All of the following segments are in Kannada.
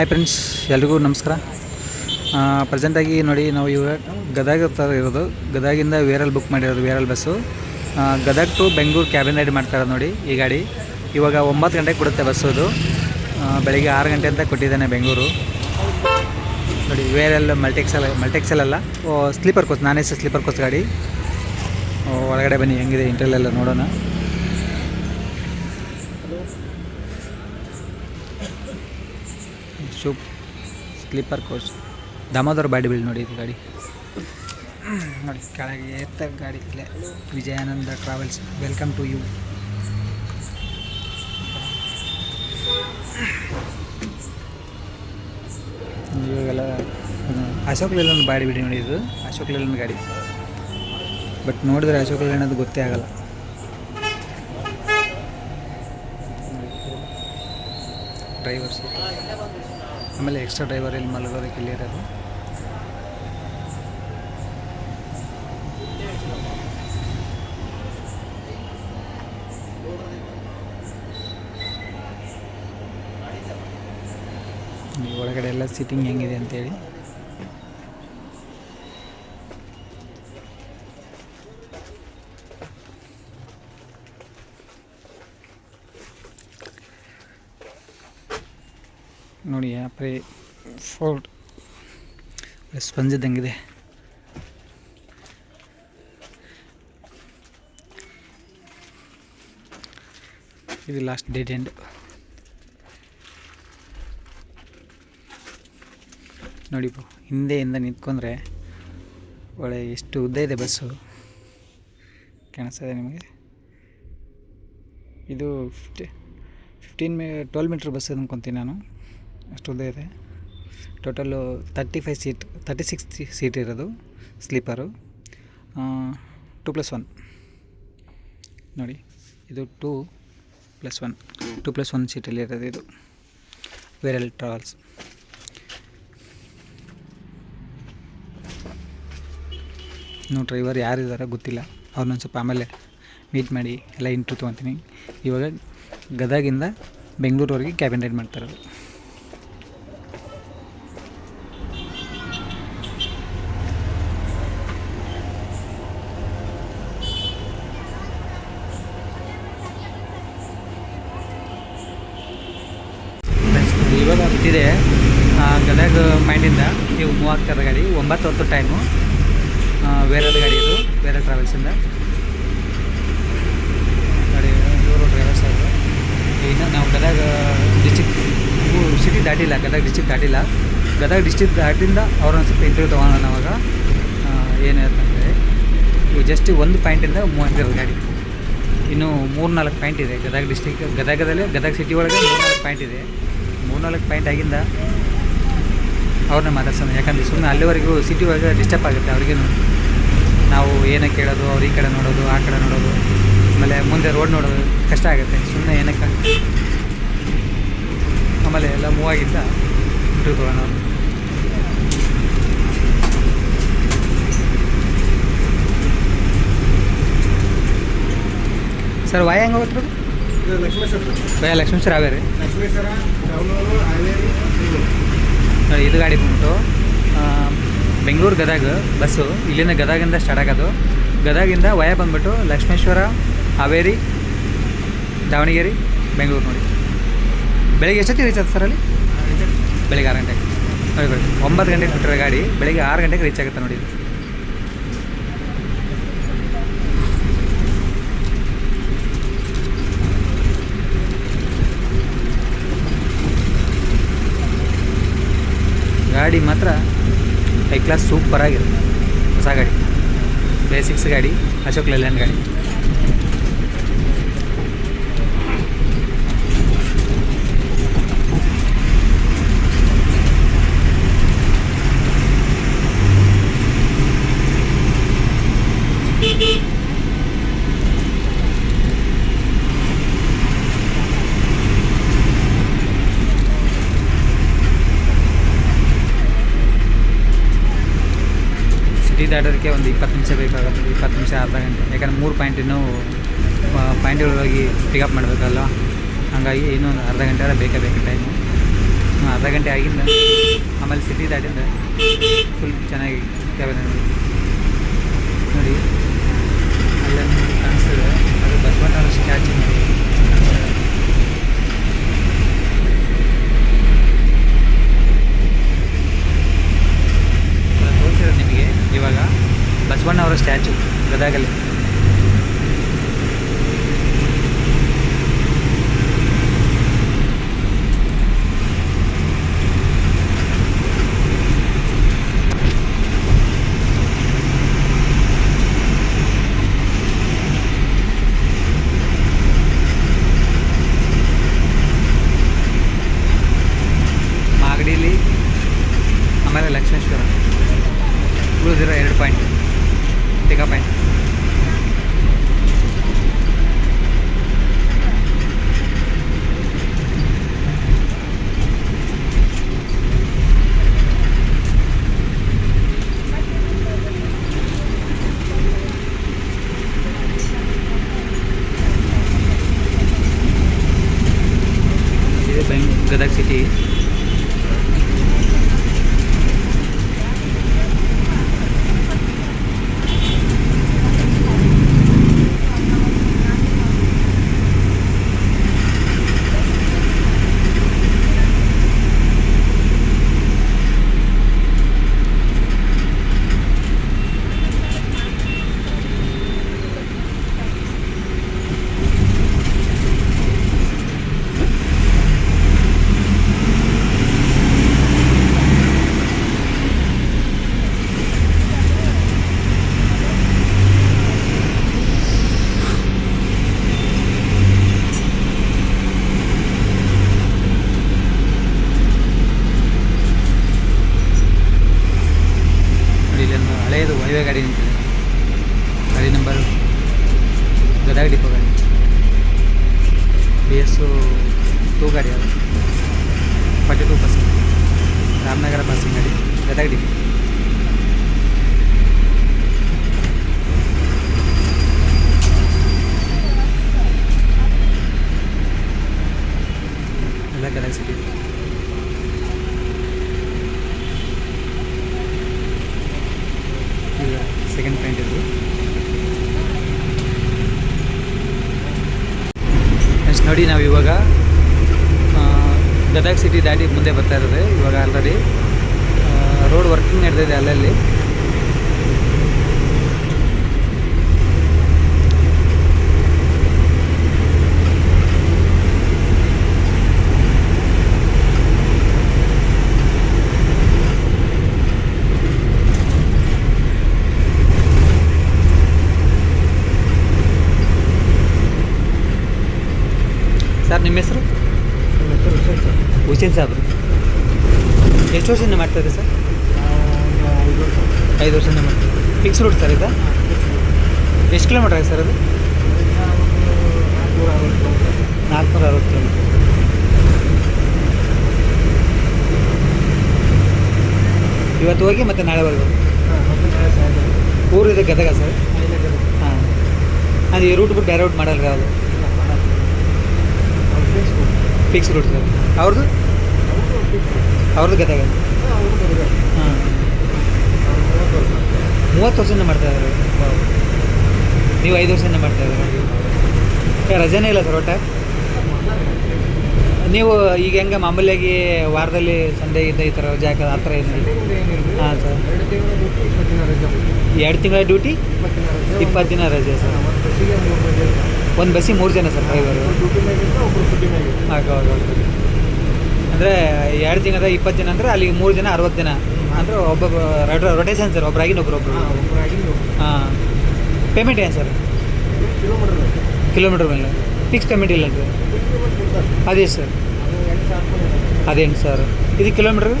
ಹಾಯ್ ಫ್ರೆಂಡ್ಸ್ ಎಲ್ರಿಗೂ ನಮಸ್ಕಾರ. ಪ್ರೆಸೆಂಟಾಗಿ ನೋಡಿ ನಾವು ಇವಾಗ ಗದಗ ಥರ ಇರೋದು. ಗದಗಿಂದ ವೇರಲ್ ಬುಕ್ ಮಾಡಿರೋದು VRL bus Gadag to Bengaluru cabin ride ಮಾಡ್ತಾರೆ ನೋಡಿ ಈ ಗಾಡಿ. ಇವಾಗ ಒಂಬತ್ತು ಗಂಟೆಗೆ ಕೊಡುತ್ತೆ ಬಸ್ಸು ಅದು ಬೆಳಿಗ್ಗೆ ಆರು ಗಂಟೆ ಅಂತ ಕೊಟ್ಟಿದ್ದಾನೆ ಬೆಂಗಳೂರು ನೋಡಿ ವೇರಲ್ ಮಲ್ಟೆಕ್ಸಲ್ ಅಲ್ಲ. ಸ್ಲೀಪರ್ ಕೋಚ್ ನಾನೇ ಸ್ಲೀಪರ್ ಕೋಚ್ ಗಾಡಿ. ಓ, ಒಳಗಡೆ ಬನ್ನಿ ಹೆಂಗಿದೆ ಇಂಟ್ರಲ್ಲೆಲ್ಲ ನೋಡೋಣ. ಶೂಪ್ sleeper coach. Damodara body build ನೋಡಿ ಇದು ಗಾಡಿ. ನೋಡಿ, ಕೆಳಗೆ ಎತ್ತ ಗಾಡಿ ಇಲ್ಲೇ. Vijayananda Travels. Welcome to you. ಇವಾಗೆಲ್ಲ ಅಶೋಕ್ ಲೇಲನ್ ಬಾಡಿ ಬಿಡಿ ನೋಡಿ ಇದು. ಅಶೋಕ್ ಲೇಲನ್ ಗಾಡಿ. ಬಟ್ ನೋಡಿದ್ರೆ ಅಶೋಕ್ ಲೇಲನ್ ಅದು ಗೊತ್ತೇ ಆಗಲ್ಲ. Driver seat. ಆಮೇಲೆ ಎಕ್ಸ್ಟ್ರಾ ಡ್ರೈವರ್ ಇಲ್ಲಿ ಮಲಗೋದಕ್ಕೆ ಈ ಒಳಗಡೆ ಎಲ್ಲ ಸೀಟಿಂಗ್ ಹೆಂಗಿದೆ ಅಂತೇಳಿ. ನೋಡಿ ಫೋಲ್ಡ್ ಸ್ಪಂಜ್ ಇದ್ದಂಗಿದೆ. ಇದು ಲಾಸ್ಟ್ ಡೇಟ್ ಎಂಡ್ ನೋಡಿ ಬ್ರೋ ಹಿಂದೆಯಿಂದ ನಿಂತ್ಕೊಂಡ್ರೆ ಒಳ್ಳೆ ಎಷ್ಟು ಉದ್ದ ಇದೆ ಬಸ್ಸು ಕಾಣಿಸ್ತದೆ ನಿಮಗೆ? ಇದು ಫಿಫ್ಟಿ ಫಿಫ್ಟೀನ್ ಮೀ ಟ್ವೆಲ್ ಮೀಟ್ರ್ ಬಸ್ ಅಂದ್ಕೊತೀನಿ ನಾನು. ಅಷ್ಟು ಉದ್ದ ಇದೆ. Total thirty five seat thirty six seat ಇರೋದು ಸ್ಲೀಪರು ಟು ಪ್ಲಸ್ ಒನ್ ನೋಡಿ, ಇದು two plus one two plus one ಸೀಟಲ್ಲಿ ಇರೋದು ಇದು. ವೇರಲ್ ಟ್ರಾವೆಲ್ಸ್ ಇನ್ನು ಡ್ರೈವರ್ ಯಾರಿದ್ದಾರೆ ಗೊತ್ತಿಲ್ಲ. ಅವ್ರನ್ನ ಸ್ವಲ್ಪ ಆಮೇಲೆ ಮೀಟ್ ಮಾಡಿ ಎಲ್ಲ ಇಂಟ್ರೂ ತೊಗೊತೀನಿ. ಇವಾಗ ಗದಗಿಂದ ಬೆಂಗಳೂರವರೆಗೆ ಕ್ಯಾಬಿನ್ ರೈಡ್ ಮಾಡ್ತಾರೆ ಇವಾಗ ಬಿಟ್ಟಿದೆ ಗದಗ ಮೈಂಡಿಂದ ನೀವು ಮೂವ್ ಆಗ್ತಾರೆ ಗಾಡಿ, ಒಂಬತ್ತು ಹತ್ತು ಟೈಮು ಬೇರೆ ಗಾಡಿ ಇದು, ಬೇರೆ ಟ್ರಾವೆಲ್ಸಿಂದ ಗಾಡಿ ಇವರು ಡ್ರೈವರ್ಸ್ ಅವರು. ಇನ್ನು ನಾವು ಗದಗ ಡಿಸ್ಟಿಕ್ ಸಿಟಿ ದಾಟಿಲ್ಲ, ಗದಗ ಡಿಸ್ಟಿಕ್ ದಾಟಿಲ್ಲ. ಗದಗ ಡಿಸ್ಟಿಕ್ ದಾಟಿಂದ ಅವ್ರನ್ನ ಸ್ವಲ್ಪ ಇಂಟರ್ವ್ಯೂ ತೊಗೊಳೋಣ ಏನು ಹೇಳ್ತಂದರೆ ಇವು ಜಸ್ಟ್ ಒಂದು ಪಾಯಿಂಟಿಂದ ಮೂವ್ ಆಗ್ತಿರೋದು ಗಾಡಿ. ಇನ್ನು ಮೂರು ನಾಲ್ಕು ಪಾಯಿಂಟ್ ಇದೆ ಗದಗ ಡಿಸ್ಟಿಕ್ ಗದಗದಲ್ಲಿ, ಗದಗ ಸಿಟಿ ಒಳಗೆ ಮೂರ್ನಾಲ್ಕು ಪಾಯಿಂಟ್ ಇದೆ. ಮೂರ್ನಾಲ್ಕು ಪಾಯಿಂಟ್ ಆಗಿಂದ ಅವ್ರನ್ನ ಮಾತಾಡ್ಸೋಣ. ಯಾಕಂದರೆ ಸುಮ್ಮನೆ ಅಲ್ಲಿವರೆಗೂ ಸಿಟಿ ಒಳಗೆ ಡಿಸ್ಟರ್ಬ್ ಆಗುತ್ತೆ ಅವ್ರಿಗೇನು. ನಾವು ಏನಕ್ಕೆ ಕೇಳೋದು ಅವ್ರು ಈ ಕಡೆ ನೋಡೋದು ಆ ಕಡೆ ನೋಡೋದು ಆಮೇಲೆ ಮುಂದೆ ರೋಡ್ ನೋಡೋದು ಕಷ್ಟ ಆಗುತ್ತೆ. ಸುಮ್ಮನೆ ಏನಕ್ಕೆ? ಆಮೇಲೆ ಎಲ್ಲ ಮೂವ್ ಆಗಿದ್ದ ತೊಗೊಳೋಣ ಅವ್ರು. ಸರ್ ವಾಯ ಹೆಂಗೆ ಹೋಗ್ತಾರೆ ಇದು ಲಕ್ಷ್ಮೇಶ್ವರ ಸರ್ ಭಯ ಲಕ್ಷ್ಮೇಶ್ವರ ರೀ ಲಕ್ಷ್ಮೇಶ್ವರ ಇದು ಗಾಡಿ ಬಂದ್ಬಿಟ್ಟು ಬೆಂಗಳೂರು ಗದಗ ಬಸ್ಸು. ಇಲ್ಲಿಂದ ಗದಗಿಂದ ಸ್ಟಾರ್ಟ್ ಆಗೋದು. ಗದಗಿಂದ ವಯ ಬಂದ್ಬಿಟ್ಟು ಲಕ್ಷ್ಮೇಶ್ವರ, ಹಾವೇರಿ, ದಾವಣಗೆರೆ, ಬೆಂಗಳೂರು ನೋಡಿ. ಬೆಳಿಗ್ಗೆ ಎಷ್ಟೊತ್ತಿಗೆ ರೀಚ್ ಆಗುತ್ತೆ ಸರ್ ಅಲ್ಲಿ? ಬೆಳಿಗ್ಗೆ ಆರು ಗಂಟೆಗೆ. ನೋಡಿ ನೋಡಿ. ಒಂಬತ್ತು ಗಂಟೆಗೆ ಬಿಟ್ಟರೆ ಗಾಡಿ ಬೆಳಿಗ್ಗೆ ಆರು ಗಂಟೆಗೆ ರೀಚ್ ಆಗುತ್ತೆ ನೋಡಿ. ಗಾಡಿ ಮಾತ್ರ ಹೈ ಕ್ಲಾಸ್ ಸೂಪರ್ ಆಗಿರುತ್ತೆ. ಹೊಸ ಗಾಡಿ. ಬೇಸಿಕ್ಸ್ ಗಾಡಿ ಅಶೋಕ್ ಲೇಲ್ಯಾಂಡ್ ಗಾಡಿ. ಸಿಟಿ ಒಂದು ಇಪ್ಪತ್ತು ನಿಮಿಷ ಬೇಕಾಗುತ್ತೆ, ಇಪ್ಪತ್ತು ನಿಮಿಷ ಅರ್ಧ ಗಂಟೆ. ಯಾಕಂದರೆ ಮೂರು ಪಾಯಿಂಟ್ ಇನ್ನೂ ಪಾಯಿಂಟ್ಗಳಿಗೆ ಹೋಗಿ ಪಿಕಪ್ ಮಾಡಬೇಕಲ್ಲ ಹಾಗಾಗಿ ಇನ್ನೊಂದು ಅರ್ಧ ಗಂಟೆ ಆದ್ರೆ ಬೇಕೇ ಬೇಕು ಟೈಮು ಅರ್ಧ ಗಂಟೆ ಆಗಿಂದ ಆಮೇಲೆ ಸಿಟಿ ದಾಟಿಂದ ಫುಲ್ ಚೆನ್ನಾಗಿ ಕ್ಯಾಬ್ ನೋಡಿ ಅಲ್ಲೇ ಕಾಣಿಸ್ತದೆ. ಅದು ಬಸವಣ್ಣವರ ಸ್ಟ್ಯಾಚು ನೋಡಿ ನಾನು ತೋರಿಸಿರೋದು ನಿಮಗೆ ಇವಾಗ ಬಸವಣ್ಣವರ ಸ್ಟ್ಯಾಚು ಗದಗಲ್ಲಿ ಮಾಗಡಿಲಿ ಆಮೇಲೆ ಲಕ್ಷ್ಮೇಶ್ವರ ಉಳಿದಿರೋ ಎರಡು ಪಾಯಿಂಟ್ ಟಿಕಾ ಪಾಯಿಂಟ್ ಇದು ಬೆಂಗ್ ಗದಗ ಸಿಟಿ ನೋಡಿ ಇಲ್ಲೊಂದು ಹಳೆಯದು ಹೈವೇ ಗಾಡಿ ನಿಂತಿದೆ ಗಾಡಿ ನಂಬರ್ ಗಾಡಿ ಬಿ ಎಸ್ಸು ಟೂ ಗಾಡಿ ಅದು. Forty two percent Ramanagara passing ಗಾಡಿ ಗದಗ ಡಿಪೋ ಎಲ್ಲ ಗದಗ ಸಿಟಿ ಈಗ ಸೆಕೆಂಡ್ ಪಾಯಿಂಟ್ ಇದು ನೆಕ್ಸ್ಟ್ ನೋಡಿ ನಾವು ಇವಾಗ ಗದಗ ಸಿಟಿ ದಾಟಿ ಮುಂದೆ ಬರ್ತಾ ಇರೋದು ಇವಾಗ ಆಲ್ರೆಡಿ ರೋಡ್ ವರ್ಕಿಂಗ್ ನಡೆದಿದೆ ಅಲ್ಲಲ್ಲಿ. ಸರ್ ನಿಮ್ಮ ಹೆಸರು? ನಮ್ಮ ಹೆಸರು ಹುಸೇನ್ ಸರ್ ಸಾಬ್ರು ಎಷ್ಟು ವರ್ಷದಿಂದ ಮಾಡ್ತಾರೆ ಸರ್? ನಾವು ಒಂದು ಐದು ವರ್ಷ ಐದು ವರ್ಷದಿಂದ ಮಾಡ್ತೀವಿ ಫಿಕ್ಸ್ ರೂಟ್ ಸರ್ ಇದು? ಎಷ್ಟು ಕಿಲೋಮೀಟ್ರ್ ಆಗಿದೆ ಸರ್ ಅದು? ನಾಲ್ಕುನೂರ ಅರವತ್ತು ಕಿಲೋಮೀಟ್ರ್ ಇವತ್ತು ಹೋಗಿ ಮತ್ತೆ ನಾಳೆ ಬರ್ಬೋದು ಊರಿದೆ ಗದಗ ಸರ್. ಹಾಂ ಅದು ಈ ರೂಟ್ ಬಿಟ್ಟು ಬೇರೆ ರೂಟ್ ಮಾಡಲ್ಲ ಯಾವುದು? ಫಿಕ್ಸ್ ರೂಟ್ ಅವ್ರದ್ದು ಅವ್ರದ್ದು ಗದಗ ಹಾಂ. ಮೂವತ್ತು ವರ್ಷದಿಂದ ಮಾಡ್ತಾ ಇದ್ದಾರೆ. ನೀವು ಐದು ವರ್ಷದಿಂದ ಮಾಡ್ತಾ ಇದ್ದಾರೆ? ಏ, ರಜೆನೇ ಇಲ್ಲ ಸರ್ ಒಟ್ಟ. ನೀವು ಈಗ ಹೆಂಗೆ ಮಾಮೂಲಿಯಾಗಿ ವಾರದಲ್ಲಿ ಸಂಡೇ ಇದ್ದ ಈ ಥರ ರಜೆ ಆ ಥರ ಏನಿಲ್ಲ? ಹಾಂ ಸರ್ ಎರಡು ತಿಂಗಳ ಡ್ಯೂಟಿ ಇಪ್ಪತ್ತು ದಿನ ರಜೆ ಸರ್ ಒಂದು ಬಸ್ಸಿಗೆ ಮೂರು ಜನ ಸರ್ ಡ್ರೈವರು ಹಾಗೆ ಅಂದರೆ ಎರಡು ದಿನದ ಇಪ್ಪತ್ತು ಜನ ಅಂದರೆ ಅಲ್ಲಿಗೆ ಮೂರು ಜನ ಅರವತ್ತು ದಿನ ಅಂದರೆ ಒಬ್ಬೊಬ್ಬ ರೊಟೇಷನ್ ಸರ್ ಒಬ್ಬರಾಗಿ ಒಬ್ಬರೊಬ್ಬರು ಹಾಂ ಪೇಮೆಂಟ್ ಏನು ಸರ್ ಕಿಲೋಮೀಟರ್ ಕಿಲೋಮೀಟ್ರ್ ಮೇಲೆ. ಫಿಕ್ಸ್ ಪೇಮೆಂಟ್ ಇಲ್ಲ ಸರ್ ಅದೇ ಸರ್ ಅದೇನು ಸರ್ ಇದು ಕಿಲೋಮೀಟ್ರ್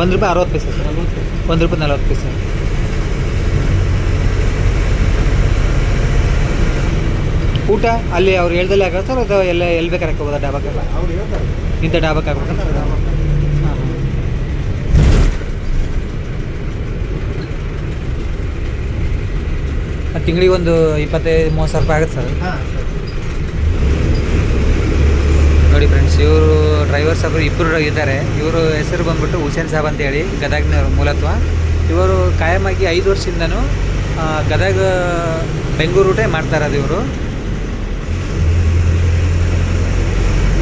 ಒಂದು ರೂಪಾಯಿ ಅರವತ್ತು ಪೈಸೆ ಸರ್ ಒಂದು ರೂಪಾಯಿ ನಲ್ವತ್ತು ಪೈಸೆ. ಊಟ ಅಲ್ಲಿ ಅವ್ರು ಹೇಳ್ದಲ್ಲೇ ಆಗತ್ತೆ ಸರ್ ಅಥವಾ ಎಲ್ಲ ಎಲ್ಲಿ ಬೇಕಾದ್ರೆ ಹಾಕೋಬೋದಾ ಡಾಬಾಕ್ಕೆ? ಅವ್ರು ಹೇಳ್ತಾರೆ. ಇಂಥ ಡಾಬಾಕ್ಕೆ ಹಾಕ್ಬೇಕು ಹಾಂ. ತಿಂಗಳಿಗೆ ಒಂದು ಇಪ್ಪತ್ತೈದು ಮೂವತ್ತು ಸಾವಿರ ರೂಪಾಯಿ ಆಗುತ್ತೆ ಸರ್. ಹಾಂ ನೋಡಿ ಫ್ರೆಂಡ್ಸ್ ಇವರು ಡ್ರೈವರ್ ಸಾಹೇಬರು ಇಬ್ಬರು ಇದ್ದಾರೆ. ಇವರು ಹೆಸರು ಬಂದ್ಬಿಟ್ಟು ಹುಸೇನ್ ಸಾಬ್ ಅಂತೇಳಿ ಗದಗ್ನವರು ಮೂಲತ್ವ. ಇವರು ಕಾಯಮಾಗಿ ಐದು ವರ್ಷದಿಂದನೂ ಗದಗ ಬೆಂಗಳೂರು ರೂಟೇ ಮಾಡ್ತಾ ಇರೋದು ಇವರು.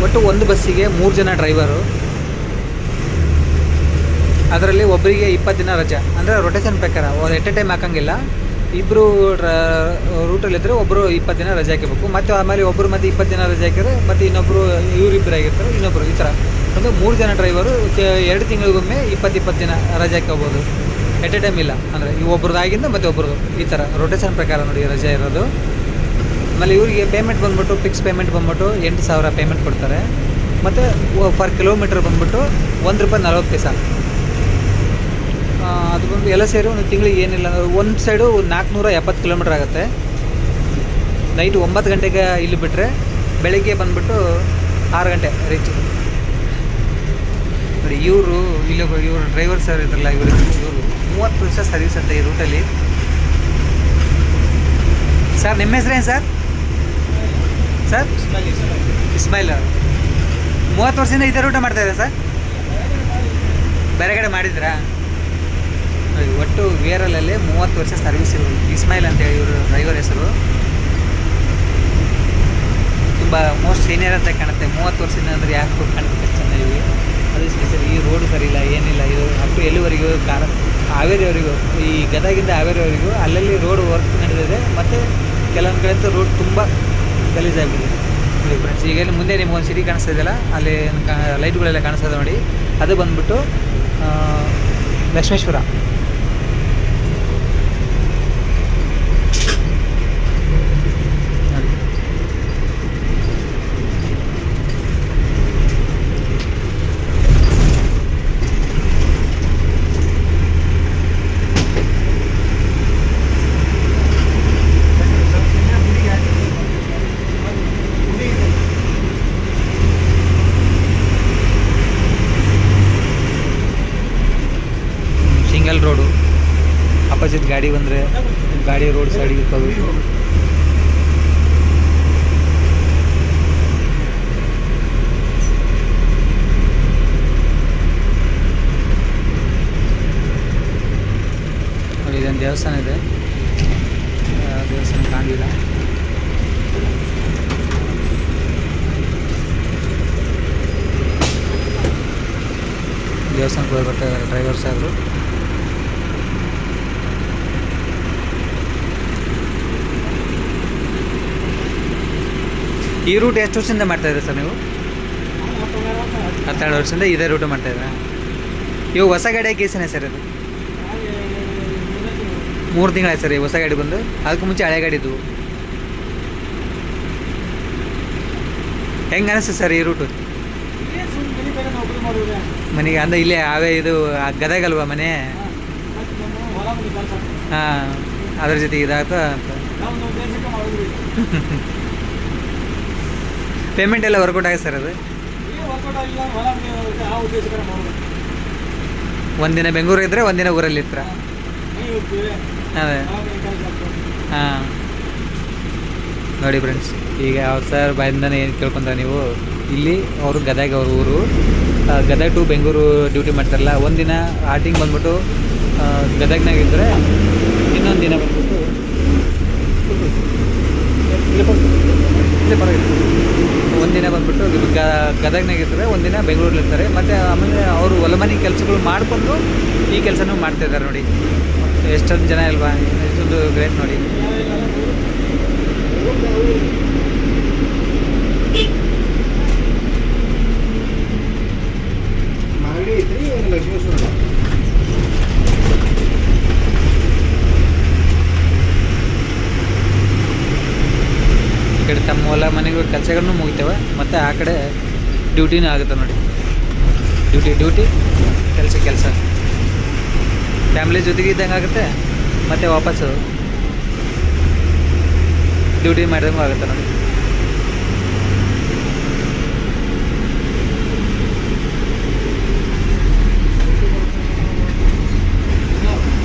ಒಟ್ಟು ಒಂದು ಬಸ್ಸಿಗೆ ಮೂರು ಜನ ಡ್ರೈವರು ಅದರಲ್ಲಿ ಒಬ್ಬರಿಗೆ ಇಪ್ಪತ್ತು ದಿನ ರಜೆ. ಅಂದರೆ ರೊಟೇಷನ್ ಪ್ರಕಾರ, ಅವ್ರು ಎಟ್ ಎ ಟೈಮ್ ಹಾಕೋಂಗಿಲ್ಲ. ಇಬ್ಬರು ರೂಟಲ್ಲಿದ್ದರೆ ಒಬ್ಬರು ಇಪ್ಪತ್ತು ದಿನ ರಜೆ ಹಾಕಬೇಕು. ಮತ್ತು ಆಮೇಲೆ ಒಬ್ಬರು ಮತ್ತು ಇಪ್ಪತ್ತು ದಿನ ರಜೆ ಹಾಕಿದ್ರೆ ಮತ್ತು ಇನ್ನೊಬ್ಬರು ಇವರಿಬ್ಬರು ಆಗಿರ್ತಾರೆ ಇನ್ನೊಬ್ಬರು ಈ ಥರ. ಅಂದರೆ ಮೂರು ಜನ ಡ್ರೈವರು ಎರಡು ತಿಂಗಳಿಗೊಮ್ಮೆ ಇಪ್ಪತ್ತು ಇಪ್ಪತ್ತು ದಿನ ರಜೆ ಹಾಕೋಬೋದು ಎಟ್ ಎ ಟೈಮ್ ಇಲ್ಲ. ಅಂದರೆ ಈ ಒಬ್ರದ್ದಾಗಿಂದ ಮತ್ತು ಒಬ್ರದ್ದು. ಈ ಥರ ರೊಟೇಷನ್ ಪ್ರಕಾರ ನೋಡಿ ರಜೆ ಇರೋದು. ಆಮೇಲೆ ಇವರಿಗೆ ಪೇಮೆಂಟ್ ಬಂದ್ಬಿಟ್ಟು ಫಿಕ್ಸ್ ಪೇಮೆಂಟ್ ಬಂದ್ಬಿಟ್ಟು ಎಂಟು ಸಾವಿರ ಪೇಮೆಂಟ್ ಕೊಡ್ತಾರೆ. ಮತ್ತು ಪರ್ ಕಿಲೋಮೀಟ್ರ್ ಬಂದ್ಬಿಟ್ಟು ಒಂದು ರೂಪಾಯಿ ನಲ್ವತ್ತು ಪೈಸಾ ಅದು ಬಂದು ಎಲ್ಲ ಸೇರಿ ಒಂದು ತಿಂಗಳಿಗೆ ಏನಿಲ್ಲ ಒಂದು ಸೈಡು ನಾಲ್ಕುನೂರ ಎಪ್ಪತ್ತು ಕಿಲೋಮೀಟ್ರ್ ಆಗುತ್ತೆ. ನೈಟ್ ಒಂಬತ್ತು ಗಂಟೆಗೆ ಇಲ್ಲಿ ಬಿಟ್ಟರೆ ಬೆಳಿಗ್ಗೆ ಬಂದ್ಬಿಟ್ಟು ಆರು ಗಂಟೆ ರೀಚ್ ನೋಡಿ, ಇವರು ಇಲ್ಲಿ ಇವರು ಡ್ರೈವರ್ ಸರ್ ಇದ್ರಲ್ಲ ಇವರು ಇವರು ಮೂವತ್ತು ವರ್ಷ ಸರ್ವಿಸ್ ಅಂತ ಈ ರೂಟಲ್ಲಿ ಸರ್ ನಿಮ್ಮ ಹೆಸರೇನು ಸರ್ ಸರ್? ಇಸ್ಮೈಲ್ ಮೂವತ್ತು ವರ್ಷದಿಂದ ಇದೇ ರೂಟ ಮಾಡ್ತಾ ಇದ್ದಾರೆ ಸರ್. ಬೇರೆ ಕಡೆ ಮಾಡಿದ್ರಾ? ಒಟ್ಟು ವೇರಲಲ್ಲಿ ಮೂವತ್ತು ವರ್ಷ ಸರ್ವಿಸ್ ಇವರು ಅಂತ ಹೇಳಿ ಇವರು ಡ್ರೈವರ್ ಹೆಸರು. ತುಂಬ ಮೋಸ್ಟ್ ಸೀನಿಯರ್ ಅಂತ ಕಾಣುತ್ತೆ. ಮೂವತ್ತು ವರ್ಷದಿಂದ ಅಂದರೆ ಯಾಕೆ ಕಾಣುತ್ತೆ ಚೆನ್ನಾಗಿ? ಅದು ಸ್ಪೆಷಲ್ ಈ ರೋಡ್ ಸರಿ ಇಲ್ಲ, ಏನಿಲ್ಲ. ಇದು ಅಪ್ಪು ಎಲ್ಲಿವರೆಗೂ ಕಾರ ಹಾವೇರಿವರೆಗೂ, ಈ ಗದಗಿಂದ ಹಾವೇರಿವರೆಗೂ ಅಲ್ಲಲ್ಲಿ ರೋಡ್ ವರ್ಕ್ ನಡೆದಿದೆ. ಮತ್ತು ಕೆಲವೊಂದು ಕಡೆ ರೋಡ್ ತುಂಬ ಗಲೀಜಾಗಿದೆ ನೋಡಿ ಫ್ರೆಂಡ್ಸ್ ಈಗ ಇಲ್ಲಿ ಮುಂದೆ ನಿಮ್ಗೆ ಒಂದು ಸಿಟಿ ಕಾಣಿಸ್ತಾ ಇದೆಯಲ್ಲ, ಅಲ್ಲಿ ಲೈಟ್ಗಳೆಲ್ಲ ಕಾಣಿಸ್ತದೆ ನೋಡಿ. ಅದು ಬಂದ್ಬಿಟ್ಟು ಲಕ್ಷ್ಮೇಶ್ವರ ನೋಡಿ ಸಿಂಗಲ್ ರೋಡು ಅಪೋಸಿಟ್ ಗಾಡಿ ಬಂದರೆ ಗಾಡಿ ರೋಡ್ ಸೈಡಿಗೆ ಅಲ್ಲಿ ಇದೊಂದು ದೇವಸ್ಥಾನ ಇದೆ. ದೇವಸ್ಥಾನ ಕಾಣಲಿಲ್ಲ. ದೇವಸ್ಥಾನಕ್ಕೆ ಹೋಗಿ ಬರ್ತಾ ಇದ್ದಾರೆ ಡ್ರೈವರ್ ಸಾಹೇಬರು ಈ ರೂಟ್ ಎಷ್ಟು ವರ್ಷದಿಂದ ಮಾಡ್ತಾ ಇದ್ದೀರಾ ಸರ್ ನೀವು? ಹತ್ತೆರಡು ವರ್ಷದಿಂದ ಇದೇ ರೂಟ್ ಮಾಡ್ತಾ ಇದ್ದೀರಾ? ಇವು ಹೊಸ ಗಾಡಿ ಕೇಸಿನ ಸರ್ ಇದು? ಮೂರು ತಿಂಗಳಾಯ್ತು ಸರ್ ಈ ಹೊಸ ಗಾಡಿ ಬಂದು. ಅದಕ್ಕೆ ಮುಂಚೆ ಹಳೆ ಗಾಡಿ ಇದ್ವು ಹೆಂಗೆ ಅನಿಸ್ತು ಸರ್ ಈ ರೂಟು ಮನೆಗೆ ಅಂದ್ರೆ ಇಲ್ಲೇ ಅವೇ ಇದು ಗದಗಲ್ವಾ ಮನೆ? ಹಾಂ ಅದ್ರ ಜೊತೆ ಇದಾಗ್ತಾ ಅಂತ. ಪೇಮೆಂಟ್ ಎಲ್ಲ ವರ್ಕೌಟ್ ಆಗಿದೆ ಸರ್ ಅದು? ಒಂದಿನ ಬೆಂಗಳೂರು ಇದ್ದರೆ ಒಂದಿನ ಊರಲ್ಲಿ ಇರ್ತೀರ? ಅದೇ. ಹಾಂ. ನೋಡಿ ಫ್ರೆಂಡ್ಸ್ ಈಗ ಅವ್ರ ಸರ್ ಬಾಯಿಂದನೇ ಏನು ಕೇಳ್ಕೊಂತ ನೀವು? ಇಲ್ಲಿ ಅವರು ಗದಗ ಅವ್ರ ಊರು. ಗದಗ ಟು ಬೆಂಗಳೂರು ಡ್ಯೂಟಿ ಮಾಡ್ತಾರಲ್ಲ ಒಂದಿನ ಆಟಿಂಗ್ ಬಂದ್ಬಿಟ್ಟು ಗದಗ್ನಾಗ ಇದ್ದರೆ ಇನ್ನೊಂದು ದಿನ ಬಂದ್ಬಿಟ್ಟು ಇಲ್ಲಿ ಪರವಾಗಿಲ್ಲ. ಒಂದಿನ ಬಂದ್ಬಿಟ್ಟು ಗದಗ್ನಾಗ ಇರ್ತಾರೆ ಒಂದಿನ ಬೆಂಗಳೂರಲ್ಲಿ ಇರ್ತಾರೆ. ಮತ್ತು ಆಮೇಲೆ ಅವರು ಹೊಲಮನೆ ಕೆಲಸಗಳು ಮಾಡಿಕೊಂಡು ಈ ಕೆಲಸನೂ ಮಾಡ್ತಾ ಇದ್ದಾರೆ ನೋಡಿ. ಎಷ್ಟೊಂದು ಜನ ಇಲ್ವಾ? ಎಷ್ಟೊಂದು ಗ್ರೇಟ್ ನೋಡಿ. ಮಾಗಡಿ ಐತ್ರಿ ಲಕ್ಷ್ಮೇಶ್ವರ ಈ ಕಡೆ ತಮ್ಮ ಹೊಲ ಮನೆಗಳು ಕೆಲಸಗಳನ್ನು ಮುಗಿತವೆ. ಮತ್ತು ಆ ಕಡೆ ಡ್ಯೂಟಿನೂ ಆಗುತ್ತೆ ನೋಡಿ. ಡ್ಯೂಟಿ ಡ್ಯೂಟಿ ಕೆಲಸ ಕೆಲಸ. ಫ್ಯಾಮಿಲಿ ಜೊತೆಗೆ ಇದ್ದಂಗೆ ಆಗುತ್ತೆ. ಮತ್ತು ವಾಪಸ್ಸು ಡ್ಯೂಟಿ ಮಾಡಿದಂಗೂ ಆಗುತ್ತೆ ನೋಡಿ.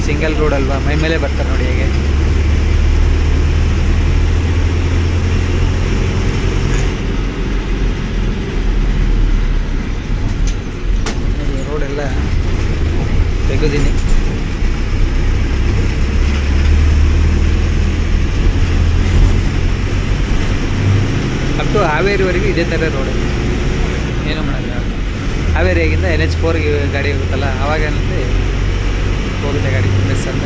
ಸಿಂಗಲ್ ರೋಡ್ ಅಲ್ವಾ? ಮೈ ಮೇಲೆ ಬರ್ತಾರೆ ನೋಡಿ ಹೇಗೆ. ಹೋಗಿದ್ದೀನಿ. ಅಪ್ ಟು ಹಾವೇರಿವರೆಗೂ ಇದೇ ಥರ ರೋಡ್. ಏನು ಮಾಡೋಲ್ಲ ಹಾವೇರಿಯಾಗಿಂದ ಎನ್ ಎಚ್ ಫೋರ್ಗೆ ಗಾಡಿ ಹೋಗುತ್ತಲ್ಲ ಅವಾಗ ಏನಂತೆ ಹೋಗುತ್ತೆ ಗಾಡಿ ಮಿಸ್ ಅಂತ.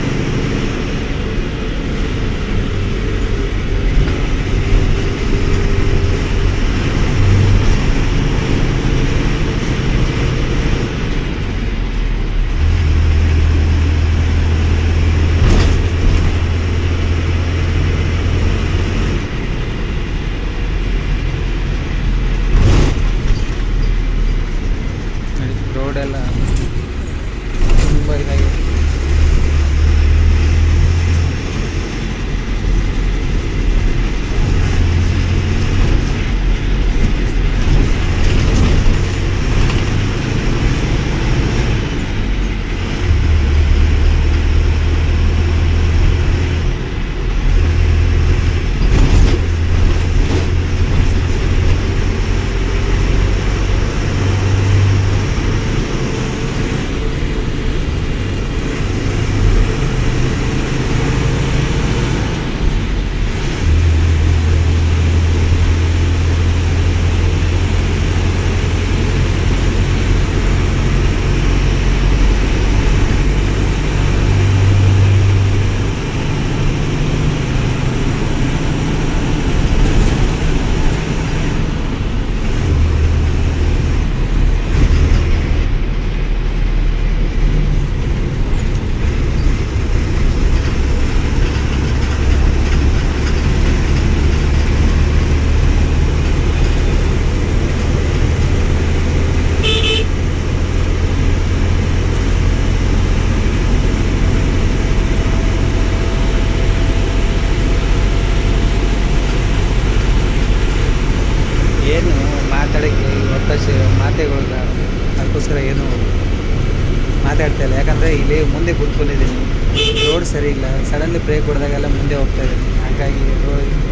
ಸರಿ ಇಲ್ಲ. ಸಡನ್ಲಿ ಬ್ರೇಕ್ ಹೊಡೆದಾಗೆಲ್ಲ ಮುಂದೆ ಹೋಗ್ತಾ ಇದ್ದೀನಿ. ಹಾಗಾಗಿ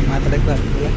ಮಾತಾಡೋಕ್ಕೂ ಆಗ್ತಿಲ್ಲ.